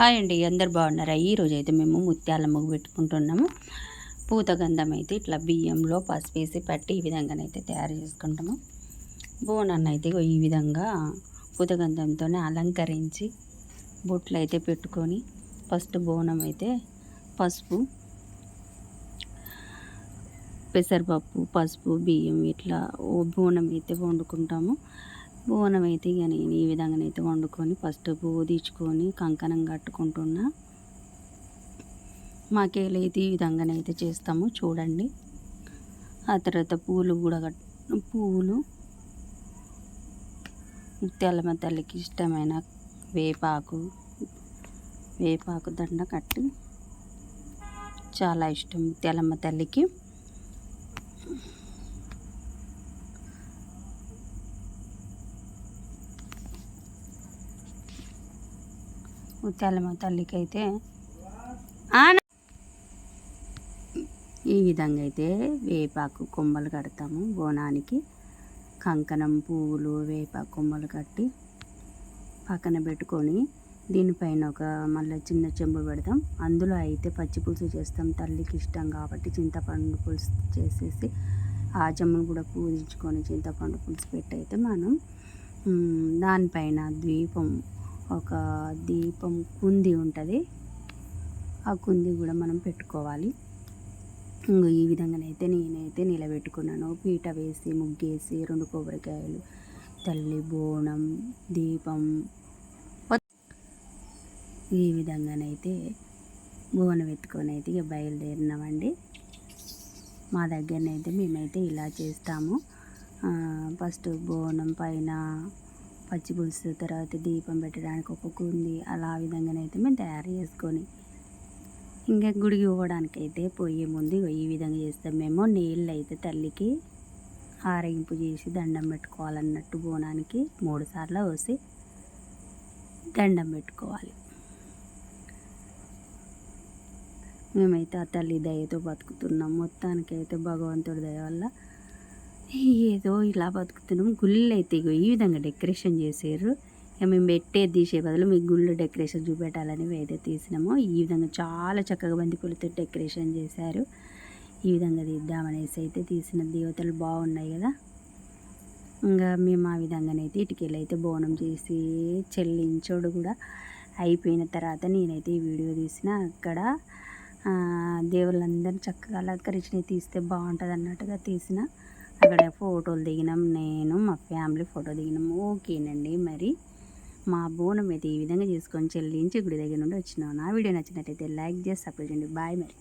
Hi అండి అందరు బాగున్నారా? ఈరోజు అయితే మేము ముత్యాల ముగ్గు పెట్టుకుంటున్నాము. పూత గంధం అయితే ఇట్లా బియ్యంలో పసుపు వేసి పట్టి ఈ విధంగానైతే తయారు చేసుకుంటాము. బోనాన్ని అయితే ఈ విధంగా పూత గంధంతోనే అలంకరించి బొట్లు అయితే పెట్టుకొని ఫస్ట్ బోనం అయితే పసుపు పెసరపప్పు పసుపు బియ్యం ఇట్లా బోనం అయితే వండుకుంటాము. బోనం అయితే ఇక నేను ఈ విధంగానైతే వండుకొని ఫస్ట్ పువ్వు తీర్చుకొని కంకణం కట్టుకుంటున్నా. మాకేలైతే ఈ విధంగానైతే చేస్తాము చూడండి. ఆ తర్వాత పూలు కూడా కట్ పూలు. ముత్యాలమ్మ తల్లికి ఇష్టమైన వేపాకు. వేపాకు దండ కట్టి చాలా ఇష్టం ముత్యాలమ్మ తల్లికి. ముత్యాలమ్మ తల్లికి అయితే ఈ విధంగా అయితే వేపాకు కొమ్మలు కడతాము. బోనానికి కంకణం పువ్వులు వేపాకు కొమ్మలు కట్టి పక్కన పెట్టుకొని దీనిపైన ఒక మళ్ళీ చిన్న చెంబు పెడతాం. అందులో అయితే పచ్చి పులుసు చేస్తాం. తల్లికి ఇష్టం కాబట్టి చింతపండు పులుసు చేసేసి ఆ చెంబును కూడా పూజించుకొని చింతపండు పులుసు పెట్టి అయితే మనం దానిపైన ద్వీపం ఒక దీపం కుంది ఉంటుంది. ఆ కుంది కూడా మనం పెట్టుకోవాలి. ఈ విధంగానైతే నేనైతే నిలబెట్టుకున్నాను. పీట వేసి ముగ్గేసి రెండు కొబ్బరికాయలు తల్లి బోనం దీపం. ఈ విధంగానైతే బోనం ఎత్తుకొని అయితే ఇక బయలుదేరినామండి. మా దగ్గరనైతే మేమైతే ఇలా చేస్తాము. ఫస్ట్ బోనం పైన పచ్చి పులుసు తర్వాత దీపం పెట్టడానికి ఒక కుంది అలా విధంగానైతే మేము తయారు చేసుకొని ఇంకా గుడికి పోవడానికి అయితే పోయే ముందు ఈ విధంగా చేస్తాం. మేము నీళ్ళు అయితే తల్లికి ఆరగింపు చేసి దండం పెట్టుకోవాలన్నట్టు బోనానికి మూడు సార్లు పోసి దండం పెట్టుకోవాలి. మేమైతే ఆ తల్లి దయతో బతుకుతున్నాం. మొత్తానికైతే భగవంతుడి దయ వల్ల ఏదో ఇలా బతుకుతున్నాం. గుళ్ళు అయితే ఇగో ఈ విధంగా డెకరేషన్ చేసారు ఇక మేము పెట్టే తీసే బదులు మీ గుళ్ళు డెకరేషన్ చూపెట్టాలని అయితే తీసినాము. ఈ విధంగా చాలా చక్కగా బంతి పూలతో డెకరేషన్ చేశారు. ఈ విధంగా తీద్దామనేసి అయితే తీసిన దేవతలు బాగున్నాయి కదా. ఇంకా మేము ఆ విధంగానైతే ఇటుకెళ్ళి అయితే బోనం చేసి చెల్లించోడు కూడా అయిపోయిన తర్వాత నేనైతే ఈ వీడియో తీసిన. అక్కడ దేవుళ్ళందరినీ చక్కగా అలంకరించినవి తీస్తే బాగుంటుంది అన్నట్టుగా తీసిన. అక్కడ ఫోటోలు దిగినాం. నేను మా ఫ్యామిలీ ఫోటో దిగినాం. ఓకేనండి మరి. మా బోనం అయితే ఈ విధంగా చేసుకొని చెల్లించి గుడి దగ్గర నుండి వచ్చినాం నా వీడియో నచ్చినట్టయితే లైక్ చేసి సపోర్ట్ చేయండి. బాయ్ మరి.